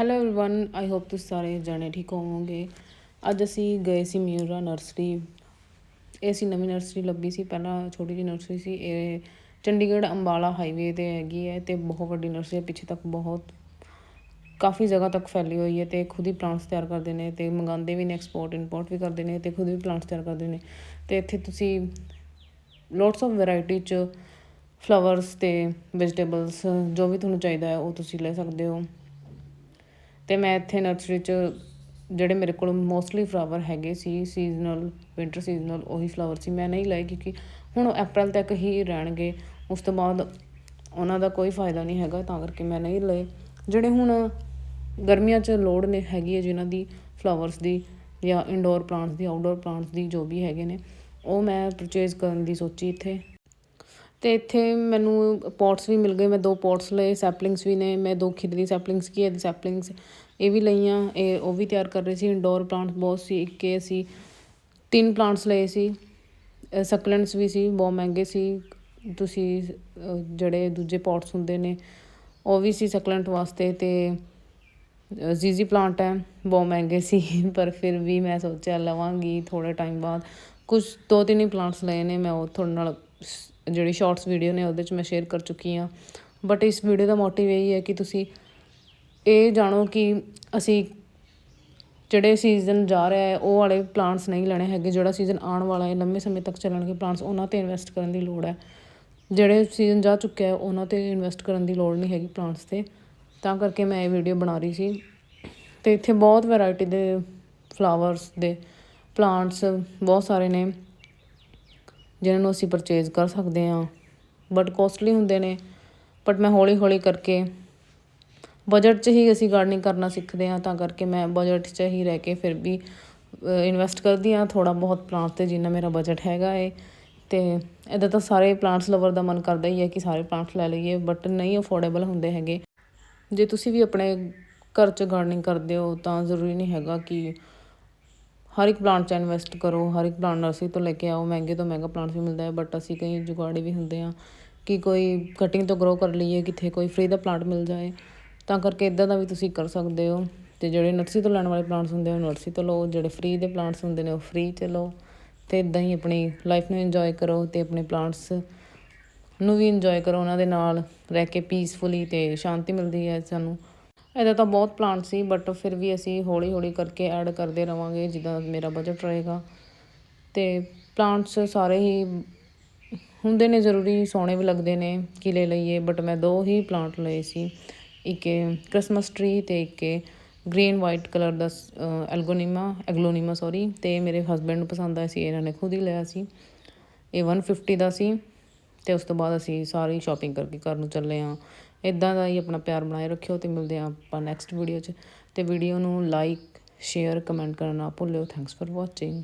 Hello everyone I hope ਤੁਸੀਂ ਸਾਰੇ ਜਾਣੇ ਠੀਕ ਹੋਵੋਗੇ ਅੱਜ ਅਸੀਂ ਗਏ ਸੀ ਮਿਊਰਾ ਨਰਸਰੀ ਇਹ ਸੀ ਨਵੀਂ ਨਰਸਰੀ ਲੱਭੀ ਸੀ ਪਹਿਲਾਂ ਛੋਟੀ ਜਿਹੀ ਨਰਸਰੀ ਸੀ ਇਹ ਚੰਡੀਗੜ੍ਹ ਅੰਬਾਲਾ ਹਾਈਵੇ ਤੇ ਹੈਗੀ ਹੈ ਤੇ ਬਹੁਤ ਵੱਡੀ ਨਰਸਰੀ ਹੈ ਪਿੱਛੇ ਤੱਕ ਬਹੁਤ ਕਾਫੀ ਜਗ੍ਹਾ ਤੱਕ ਫੈਲੀ ਹੋਈ ਹੈ ਤੇ ਖੁਦ ਹੀ ਪਲਾਂਟਸ ਤਿਆਰ ਕਰਦੇ ਨੇ ਤੇ ਮੰਗਾਉਂਦੇ ਵੀ ਨੇ ਐਕਸਪੋਰਟ ਇੰਪੋਰਟ ਵੀ ਕਰਦੇ ਨੇ ਤੇ ਖੁਦ ਵੀ ਪਲਾਂਟਸ ਤਿਆਰ ਕਰਦੇ ਨੇ ਤੇ ਇੱਥੇ ਤੁਸੀਂ ਲੋਟਸ ਆਫ ਵੈਰਾਈਟੀ ਚ ਫਲਾਵਰਸ ਤੇ ਵੈਜੀਟੇਬਲਸ ਜੋ ਵੀ ਤੁਹਾਨੂੰ ਚਾਹੀਦਾ ਹੈ ਉਹ ਤੁਸੀਂ ਲੈ ਸਕਦੇ ਹੋ ਤੇ ਮੈਂ ਇੱਥੇ ਨਰਸਰੀ 'ਚ ਜਿਹੜੇ ਮੇਰੇ ਕੋਲ ਮੋਸਟਲੀ ਫਲਾਵਰ ਹੈਗੇ ਸੀ ਸੀਜ਼ਨਲ ਵਿੰਟਰ ਸੀਜ਼ਨਲ ਉਹੀ ਫਲਾਵਰ ਸੀ। ਮੈਂ ਨਹੀਂ ਲਏ ਕਿਉਂਕਿ ਹੁਣ ਅਪ੍ਰੈਲ ਤੱਕ ਹੀ ਰਹਿਣਗੇ। ਉਸ ਤੋਂ ਬਾਅਦ ਉਹਨਾਂ ਦਾ ਕੋਈ ਫਾਇਦਾ ਨਹੀਂ ਹੈਗਾ, ਤਾਂ ਕਰਕੇ ਮੈਂ ਨਹੀਂ ਲਏ। ਜਿਹੜੇ ਹੁਣ ਗਰਮੀਆਂ 'ਚ ਲੋੜ ਨੇ ਹੈਗੀ ਹੈ ਜਿਨ੍ਹਾਂ ਦੀ ਫਲਾਵਰਸ ਦੀ ਜਾਂ ਇਨਡੋਰ ਪਲਾਂਟਸ ਦੀ ਆਊਟਡੋਰ ਪਲਾਂਟਸ ਦੀ ਜੋ ਵੀ ਹੈਗੇ ਨੇ, ਉਹ ਮੈਂ ਪਰਚੇਜ਼ ਕਰਨ ਦੀ ਸੋਚੀ ਇੱਥੇ। ਅਤੇ ਇੱਥੇ ਮੈਨੂੰ ਪੋਟਸ ਵੀ ਮਿਲ ਗਏ, ਮੈਂ ਦੋ ਪੋਟਸ ਲਏ ਸੈਪਲਿੰਗਸ ਵੀ ਨੇ, ਮੈਂ ਦੋ ਖਿਦਰੀ ਸੈਪਲਿੰਗਸ ਕੀ ਦੀ ਸੈਪਲਿੰਗਸ ਇਹ ਵੀ ਲਈਆਂ, ਇਹ ਉਹ ਵੀ ਤਿਆਰ ਕਰ ਰਹੇ ਸੀ ਇਨਡੋਰ ਪਲਾਂਟਸ ਬਹੁਤ ਸੀ, ਇੱਕ ਇਹ ਸੀ, ਤਿੰਨ ਪਲਾਂਟਸ ਲਏ ਸੀ ਸਕਲੈਂਟਸ ਵੀ ਸੀ, ਬਹੁਤ ਮਹਿੰਗੇ ਸੀ, ਤੁਸੀਂ ਜਿਹੜੇ ਦੂਜੇ ਪੋਟਸ ਹੁੰਦੇ ਨੇ, ਉਹ ਵੀ ਸੀ ਸਕਲੈਂਟ ਵਾਸਤੇ ਤੇ ਜ਼ੀਜ਼ੀ ਪਲਾਂਟ ਹੈ, ਬਹੁਤ ਮਹਿੰਗੇ ਸੀ, ਪਰ ਫਿਰ ਵੀ ਮੈਂ ਸੋਚਿਆ ਲਵਾਂਗੀ ਥੋੜੇ ਟਾਈਮ ਬਾਅਦ ਕੁਝ ਦੋ ਤਿੰਨ ਹੀ ਪਲਾਂਟਸ ਲਏ ਨੇ, ਮੈਂ ਉਹ ਤੁਹਾਡੇ ਨਾਲ ਜਿਹੜੀ ਸ਼ਾਰਟਸ ਵੀਡੀਓ ਨੇ ਉਹਦੇ 'ਚ ਮੈਂ ਸ਼ੇਅਰ ਕਰ ਚੁੱਕੀ ਹਾਂ। ਬਟ ਇਸ ਵੀਡੀਓ ਦਾ ਮੋਟਿਵ ਇਹ ਹੈ ਕਿ ਤੁਸੀਂ ਇਹ ਜਾਣੋ ਕਿ ਅਸੀਂ ਜਿਹੜੇ ਸੀਜ਼ਨ ਜਾ ਰਿਹਾ ਹੈ, ਉਹ ਵਾਲੇ ਪਲਾਂਟਸ ਨਹੀਂ ਲੈਣੇ ਹੈਗੇ, ਜਿਹੜਾ ਸੀਜ਼ਨ ਆਉਣ ਵਾਲਾ ਹੈ, ਲੰਮੇ ਸਮੇਂ ਤੱਕ ਚੱਲਣਗੇ ਪਲਾਂਟਸ ਉਹਨਾਂ ਤੇ ਇਨਵੈਸਟ ਕਰਨ ਦੀ ਲੋੜ ਹੈ। ਜਿਹੜੇ ਸੀਜ਼ਨ ਜਾ ਚੁੱਕਿਆ ਹੈ, ਉਹਨਾਂ ਤੇ ਇਨਵੈਸਟ ਕਰਨ ਦੀ ਲੋੜ ਨਹੀਂ ਹੈਗੀ ਪਲਾਂਟਸ ਤੇ। ਤਾਂ ਕਰਕੇ ਮੈਂ ਇਹ ਵੀਡੀਓ ਬਣਾ ਰਹੀ ਸੀ। ਤੇ ਇੱਥੇ ਬਹੁਤ ਵੈਰਾਈਟੀ ਦੇ ਫਲਾਵਰਸ ਦੇ ਪਲਾਂਟਸ ਬਹੁਤ ਸਾਰੇ ਨੇ। ਜਿਹਨਾਂ ਨੂੰ ਅਸੀਂ ਪਰਚੇਜ਼ ਕਰ ਸਕਦੇ ਹਾਂ। ਬਟ ਕੋਸਟਲੀ ਹੁੰਦੇ ਨੇ। ਬਟ ਮੈਂ ਹੌਲੀ ਹੌਲੀ ਕਰਕੇ ਬਜਟ 'ਚ ਹੀ ਅਸੀਂ ਗਾਰਡਨਿੰਗ ਕਰਨਾ ਸਿੱਖਦੇ ਹਾਂ, ਤਾਂ ਕਰਕੇ ਮੈਂ ਬਜਟ 'ਚ ਹੀ ਰਹਿ ਕੇ ਫਿਰ ਵੀ ਇਨਵੈਸਟ ਕਰਦੀ ਹਾਂ। ਥੋੜਾ ਬਹੁਤ ਪਲਾਂਟ ਤੇ ਜਿੰਨਾ ਮੇਰਾ ਬਜਟ ਹੈਗਾ ਏ। ਤੇ ਇਦਾਂ ਤਾਂ ਸਾਰੇ ਪਲਾਂਟਸ ਲਵਰ ਦਾ ਮਨ ਕਰਦਾ ਹੀ ਹੈ ਕਿ ਸਾਰੇ ਪਲਾਂਟਸ ਲੈ ਲਈਏ ਬਟ ਨਹੀਂ ਅਫੋਰਡੇਬਲ ਹੁੰਦੇ ਹੈਗੇ। ਜੇ ਤੁਸੀਂ ਵੀ ਆਪਣੇ ਘਰ 'ਚ ਗਾਰਡਨਿੰਗ ਕਰਦੇ ਹੋ, ਤਾਂ ਜ਼ਰੂਰੀ ਨਹੀਂ ਹੈਗਾ ਕਿ ਹਰ ਇੱਕ ਪਲਾਂਟ 'ਚ ਇਨਵੈਸਟ ਕਰੋ, ਹਰ ਇੱਕ ਪਲਾਂਟ ਨਰਸਰੀ ਤੋਂ ਲੈ ਕੇ ਆਓ, ਮਹਿੰਗੇ ਤੋਂ ਮਹਿੰਗਾ ਪਲਾਂਟ ਵੀ ਮਿਲਦਾ ਹੈ ਬਟ ਅਸੀਂ ਕਈ ਜੁਗਾੜੀ ਵੀ ਹੁੰਦੇ ਹਾਂ ਕਿ ਕੋਈ ਕਟਿੰਗ ਤੋਂ ਗਰੋ ਕਰ ਲਈਏ, ਕਿੱਥੇ ਕੋਈ ਫ੍ਰੀ ਦਾ ਪਲਾਂਟ ਮਿਲ ਜਾਏ, ਤਾਂ ਕਰਕੇ ਇਦਾਂ ਦਾ ਵੀ ਤੁਸੀਂ ਕਰ ਸਕਦੇ ਹੋ ਤੇ ਜਿਹੜੇ ਨਰਸਰੀ ਤੋਂ ਲੈਣ ਵਾਲੇ ਪਲਾਂਟਸ ਹੁੰਦੇ ਉਹ ਨਰਸਰੀ ਤੋਂ ਲਓ, ਜਿਹੜੇ ਫ੍ਰੀ ਦੇ ਪਲਾਂਟਸ ਹੁੰਦੇ ਨੇ, ਉਹ ਫ੍ਰੀ ਚ ਲਓ ਤੇ ਇਦਾਂ ਹੀ ਆਪਣੀ ਲਾਈਫ ਨੂੰ ਇੰਜੋਏ ਕਰੋ ਤੇ ਆਪਣੇ ਪਲਾਂਟਸ ਨੂੰ ਵੀ ਇੰਜੋਏ ਕਰੋ, ਉਹਨਾਂ ਦੇ ਨਾਲ ਰਹਿ ਕੇ ਪੀਸਫੁਲੀ ਤੇ ਸ਼ਾਂਤੀ ਮਿਲਦੀ ਹੈ ਸਾਨੂੰ। ਇਹਦਾ ਤਾਂ ਬਹੁਤ ਪਲਾਂਟ ਸੀ ਬਟ ਫਿਰ ਵੀ ਅਸੀਂ ਹੌਲੀ ਹੌਲੀ ਕਰਕੇ ਐਡ ਕਰਦੇ ਰਵਾਂਗੇ, ਜਿੱਦਾਂ ਮੇਰਾ ਬਜਟ ਰਹੇਗਾ। ਤੇ ਪਲਾਂਟਸ ਸਾਰੇ ਹੀ ਹੁੰਦੇ ਨੇ ਜ਼ਰੂਰੀ, ਸੋਹਣੇ ਵੀ ਲੱਗਦੇ ਨੇ, ਕਿਲੇ ਲਈਏ ਬਟ ਮੈਂ ਦੋ ਹੀ ਪਲਾਂਟ ਲਏ ਸੀ। ਇੱਕ ਕ੍ਰਿਸਮਸ ਟ੍ਰੀ ਤੇ ਇੱਕ ਗ੍ਰੀਨ ਵਾਈਟ ਕਲਰ ਦਾ ਐਲਗੋਨੀਮਾ ਐਗਲੋਨੀਮਾ ਸੌਰੀ ਤੇ ਮੇਰੇ ਹਸਬੰਡ ਨੂੰ ਪਸੰਦ ਆਇਆ ਸੀ, ਇਹਨਾਂ ਨੇ ਖੁਦ ਹੀ ਲਿਆ ਸੀ। ਇਹ 150 ਦਾ ਸੀ, ਤੇ ਉਸ ਤੋਂ ਬਾਅਦ ਅਸੀਂ ਸਾਰੀ ਸ਼ਾਪਿੰਗ ਕਰਕੇ ਘਰ ਨੂੰ ਚੱਲੇ ਆਂ ਇੱਦਾਂ ਦਾ ਹੀ ਆਪਣਾ ਪਿਆਰ ਬਣਾਏ ਰੱਖਿਓ ਅਤੇ ਮਿਲਦੇ ਹਾਂ ਆਪਾਂ ਨੈਕਸਟ ਵੀਡੀਓ 'ਚ ਅਤੇ ਵੀਡੀਓ ਨੂੰ ਲਾਈਕ ਸ਼ੇਅਰ ਕਮੈਂਟ ਕਰਨਾ ਭੁੱਲਿਓ। Thanks for watching